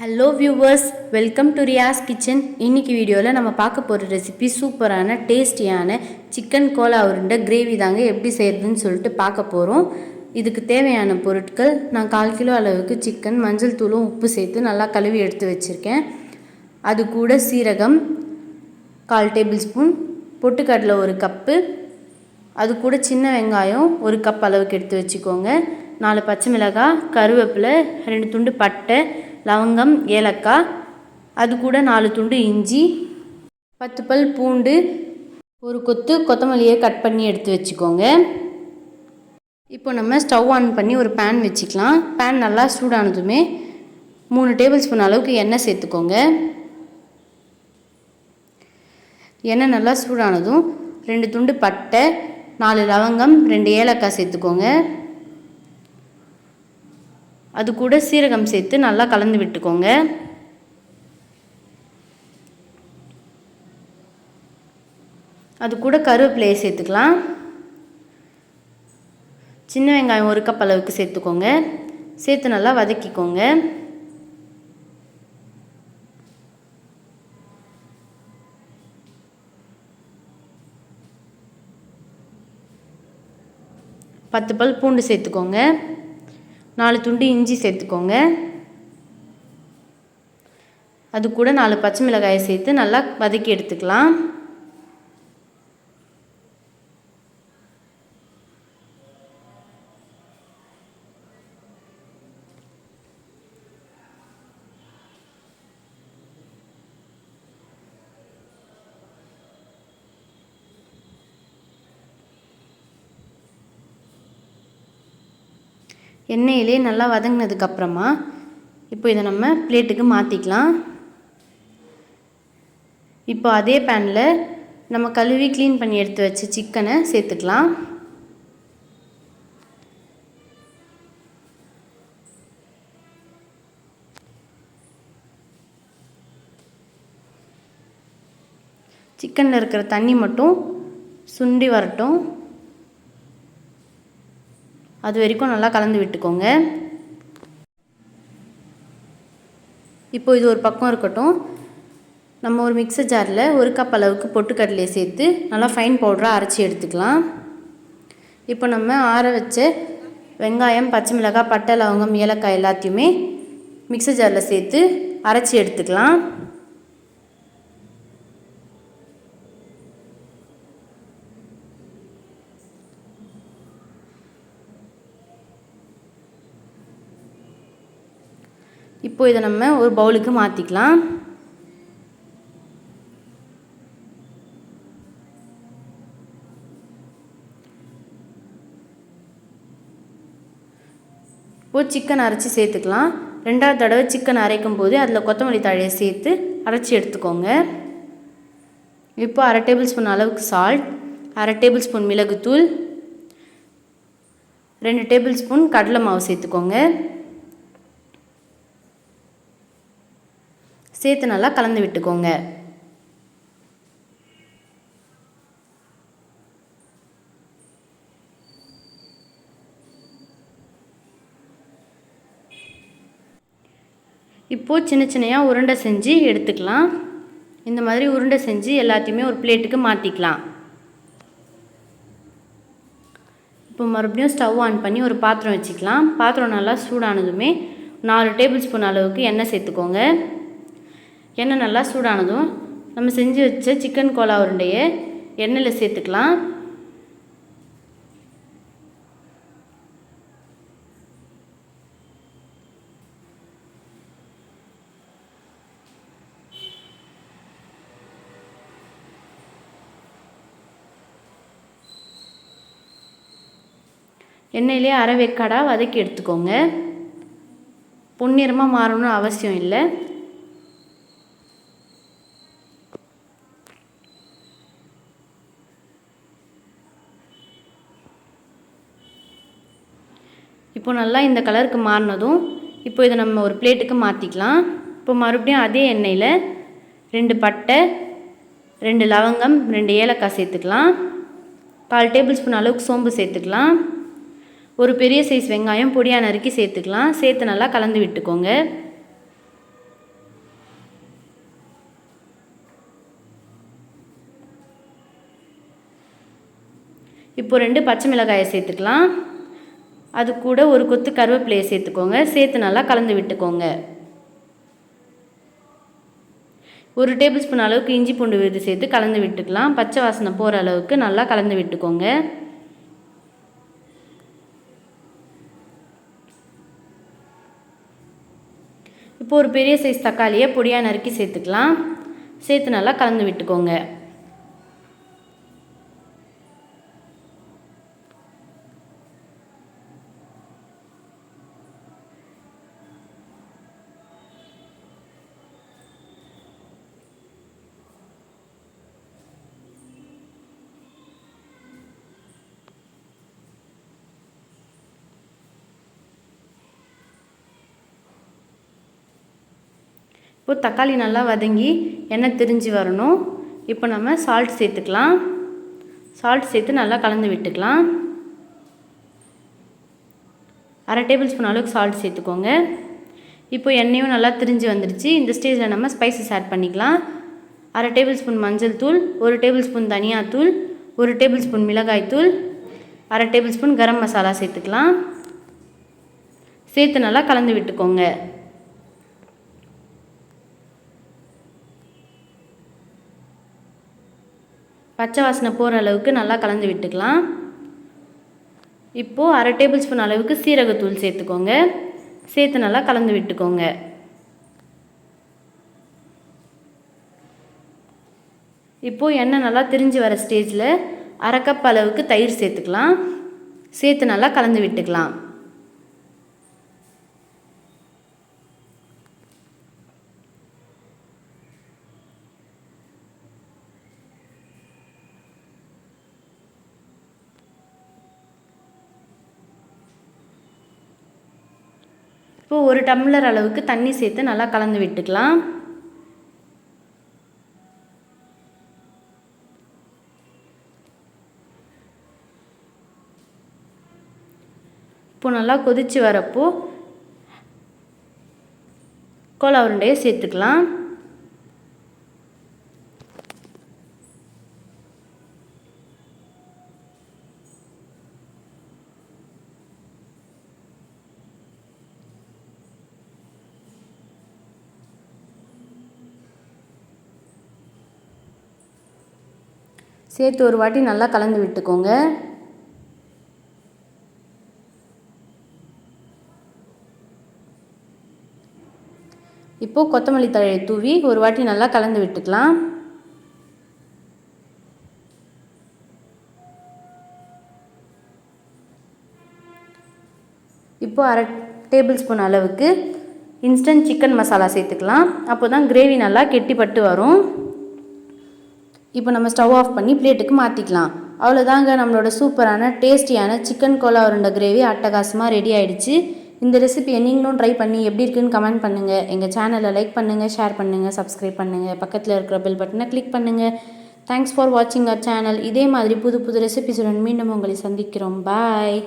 Hello viewers welcome to Riyas kitchen இன்னைக்கு வீடியோவில் நம்ம பார்க்க போகிற ரெசிபி சூப்பரான டேஸ்டியான சிக்கன் கோலா உருண்டை கிரேவி தாங்க எப்படி செய்கிறதுன்னு சொல்லிட்டு பார்க்க போகிறோம் இதுக்கு தேவையான பொருட்கள் நான் கால் கிலோ அளவுக்கு சிக்கன் மஞ்சள் தூளும் உப்பு சேர்த்து நல்லா கழுவி எடுத்து வச்சுருக்கேன். அது கூட சீரகம் கால் டேபிள் ஸ்பூன் பொட்டுக்கடலை ஒரு கப்பு அது கூட சின்ன வெங்காயம் ஒரு கப் அளவுக்கு எடுத்து வச்சுக்கோங்க. நாலு பச்சை மிளகாய் கருவேப்பிலை ரெண்டு துண்டு பட்டை லவங்கம் ஏலக்காய் அது கூட நாலு துண்டு இஞ்சி பத்து பல் பூண்டு ஒரு கொத்து கொத்தமல்லியை கட் பண்ணி எடுத்து வச்சுக்கோங்க. இப்போ நம்ம ஸ்டவ் ஆன் பண்ணி ஒரு பேன் வச்சுக்கலாம். பேன் நல்லா சூடானதுமே மூணு டேபிள் ஸ்பூன் அளவுக்கு எண்ணெய் சேர்த்துக்கோங்க. எண்ணெய் நல்லா சூடானதும் ரெண்டு துண்டு பட்டை நாலு லவங்கம் ரெண்டு ஏலக்காய் சேர்த்துக்கோங்க. அது கூட சீரகம் சேர்த்து நல்லா கலந்து விட்டுக்கோங்க. அது கூட கருவேப்பிலையை சேர்த்துக்கலாம். சின்ன வெங்காயம் ஒரு கப் அளவுக்கு சேர்த்துக்கோங்க. சேர்த்து நல்லா வதக்கிக்கோங்க. பத்து பல் பூண்டு சேர்த்துக்கோங்க. நாலு துண்டு இஞ்சி சேர்த்துக்கோங்க. அது கூட நாலு பச்சை மிளகாயை சேர்த்து நல்லா வதக்கி எடுத்துக்கலாம். எண்ணெயிலே நல்லா வதங்கினதுக்கப்புறமா இப்போ இதை நம்ம பிளேட்டுக்கு மாற்றிக்கலாம் இப்போ அதே பேனில் நம்ம கழுவி க்ளீன் பண்ணி எடுத்து வச்ச சிக்கனை சேர்த்துக்கலாம். சிக்கனில் இருக்கிற தண்ணி மட்டும் சுண்டி வரட்டும். அது வரைக்கும் நல்லா கலந்து விட்டுக்கோங்க. இப்போ இது ஒரு பக்கம் இருக்கட்டும். நம்ம ஒரு மிக்சர் ஜாரில் ஒரு கப் அளவுக்கு பொட்டுக்கடலையை சேர்த்து நல்லா ஃபைன் பவுடராக அரைச்சி எடுத்துக்கலாம். இப்போ நம்ம ஆற வச்ச வெங்காயம் பச்சை மிளகாய் பட்டை லவங்கம் ஏலக்காய் எல்லாத்தையுமே மிக்சர் ஜாரில் சேர்த்து அரைச்சி எடுத்துக்கலாம். இப்போ இதை நம்ம ஒரு பவுலுக்கு மாற்றிக்கலாம் இப்போ சிக்கன் அரைச்சி சேர்த்துக்கலாம். ரெண்டாவது தடவை சிக்கன் அரைக்கும் போது அதில் கொத்தமல்லி தழையை சேர்த்து அரைச்சி எடுத்துக்கோங்க. இப்போ அரை டேபிள் ஸ்பூன் அளவுக்கு சால்ட் அரை டேபிள் ஸ்பூன் மிளகுத்தூள் ரெண்டு டேபிள் ஸ்பூன் கடலை மாவு சேர்த்துக்கோங்க. சேர்த்து நல்லா கலந்து விட்டுக்கோங்க. இப்போது சின்ன சின்னையாக உருண்டை செஞ்சு எடுத்துக்கலாம். இந்த மாதிரி உருண்டை செஞ்சு எல்லாத்தையுமே ஒரு பிளேட்டுக்கு மாற்றிக்கலாம் இப்போ மறுபடியும் ஸ்டவ் ஆன் பண்ணி ஒரு பாத்திரம் வச்சுக்கலாம். பாத்திரம் நல்லா சூடானதுமே நாலு டேபிள் ஸ்பூன் அளவுக்கு எண்ணெய் சேர்த்துக்கோங்க. எண்ணெய் நல்லா சூடானதும் நம்ம செஞ்சு வச்ச சிக்கன் கோலா உருண்டையை எண்ணெயில் சேர்த்துக்கலாம். எண்ணெயிலே அரை வேக்காடாக வதக்கி எடுத்துக்கோங்க. பொன்னிறமாக மாறணும்னு அவசியம் இல்லை. இப்போ நல்லா இந்த கலருக்கு மாறினதும் இப்போ இதை நம்ம ஒரு பிளேட்டுக்கு மாற்றிக்கலாம் இப்போ மறுபடியும் அதே எண்ணெயில் ரெண்டு பட்டை ரெண்டு லவங்கம் ரெண்டு ஏலக்காய் சேர்த்துக்கலாம். பால் டேபிள் ஸ்பூன் அளவுக்கு சோம்பு சேர்த்துக்கலாம். ஒரு பெரிய சைஸ் வெங்காயம் பொடியாக நறுக்கி சேர்த்துக்கலாம். சேர்த்து நல்லா கலந்து விட்டுக்கோங்க. இப்போ ரெண்டு பச்சை மிளகாயை சேர்த்துக்கலாம். அது கூட ஒரு கொத்து கருவேப்பிலையை சேர்த்துக்கோங்க. சேர்த்து நல்லா கலந்து விட்டுக்கோங்க. ஒரு டேபிள் ஸ்பூன் அளவுக்கு இஞ்சி பூண்டு விழுது சேர்த்து கலந்து விட்டுக்கலாம். பச்சை வாசனை போகிற அளவுக்கு நல்லா கலந்து விட்டுக்கோங்க. இப்போ ஒரு பெரிய சைஸ் தக்காளியை பொடியாக நறுக்கி சேர்த்துக்கலாம். சேர்த்து நல்லா கலந்து விட்டுக்கோங்க. இப்போ தக்காளி நல்லா வதங்கி எண்ணெய் திரிஞ்சு வரணும். இப்போ நம்ம சால்ட் சேர்த்துக்கலாம். சால்ட் சேர்த்து நல்லா கலந்து விட்டுக்கலாம். அரை டேபிள் ஸ்பூன் அளவுக்கு சால்ட் சேர்த்துக்கோங்க. இப்போ எண்ணெயும் நல்லா திரிஞ்சு வந்துடுச்சு இந்த ஸ்டேஜில் நம்ம ஸ்பைசஸ் ஆட் பண்ணிக்கலாம். அரை டேபிள் ஸ்பூன் மஞ்சள் தூள் ஒரு டேபிள் ஸ்பூன் தனியாத்தூள் ஒரு டேபிள் ஸ்பூன் மிளகாய் தூள் அரை டேபிள் ஸ்பூன் கரம் மசாலா சேர்த்துக்கலாம். சேர்த்து நல்லா கலந்து விட்டுக்கோங்க. பச்சை வாசனை போகிற அளவுக்கு நல்லா கலந்து விட்டுக்கலாம். இப்போது அரை டேபிள் ஸ்பூன் அளவுக்கு சீரகத்தூள் சேர்த்துக்கோங்க. சேர்த்து நல்லா கலந்து விட்டுக்கோங்க. இப்போது எண்ணெய் நல்லா திரிஞ்சு வர ஸ்டேஜில் அரை கப் அளவுக்கு தயிர் சேர்த்துக்கலாம். சேர்த்து நல்லா கலந்து விட்டுக்கலாம். இப்போ ஒரு டம்ளர் அளவுக்கு தண்ணி சேர்த்து நல்லா கலந்து விட்டுக்கலாம். இப்போ நல்லா கொதித்து வரப்போ கோலா உருண்டையை சேர்த்துக்கலாம். சேர்த்து ஒரு வாட்டி நல்லா கலந்து விட்டுக்கோங்க. இப்போது கொத்தமல்லி தழையை தூவி ஒரு வாட்டி நல்லா கலந்து விட்டுக்கலாம். இப்போது அரை டேபிள் ஸ்பூன் அளவுக்கு இன்ஸ்டன்ட் சிக்கன் மசாலா சேர்த்துக்கலாம். அப்போ தான் கிரேவி நல்லா கெட்டிப்பட்டு வரும். இப்போ நம்ம ஸ்டவ் ஆஃப் பண்ணி பிளேட்டுக்கு மாற்றிக்கலாம் அவ்வளோதாங்க நம்மளோட சூப்பரான டேஸ்டியான சிக்கன் கோலா உருண்டை கிரேவி அட்டகாசமாக ரெடி ஆகிடுச்சு இந்த ரெசிபியை நீங்களும் ட்ரை பண்ணி எப்படி இருக்குன்னு கமெண்ட் பண்ணுங்கள் எங்கள் சேனலை லைக் பண்ணுங்கள் ஷேர் பண்ணுங்கள் சப்ஸ்கிரைப் பண்ணுங்கள் பக்கத்தில் இருக்கிற பெல் பட்டனை கிளிக் பண்ணுங்கள் தேங்க்ஸ் ஃபார் வாட்சிங் அவர் சேனல் இதே மாதிரி புது புது ரெசிபிஸுடன் மீண்டும் உங்களை சந்திக்கிறோம். பாய்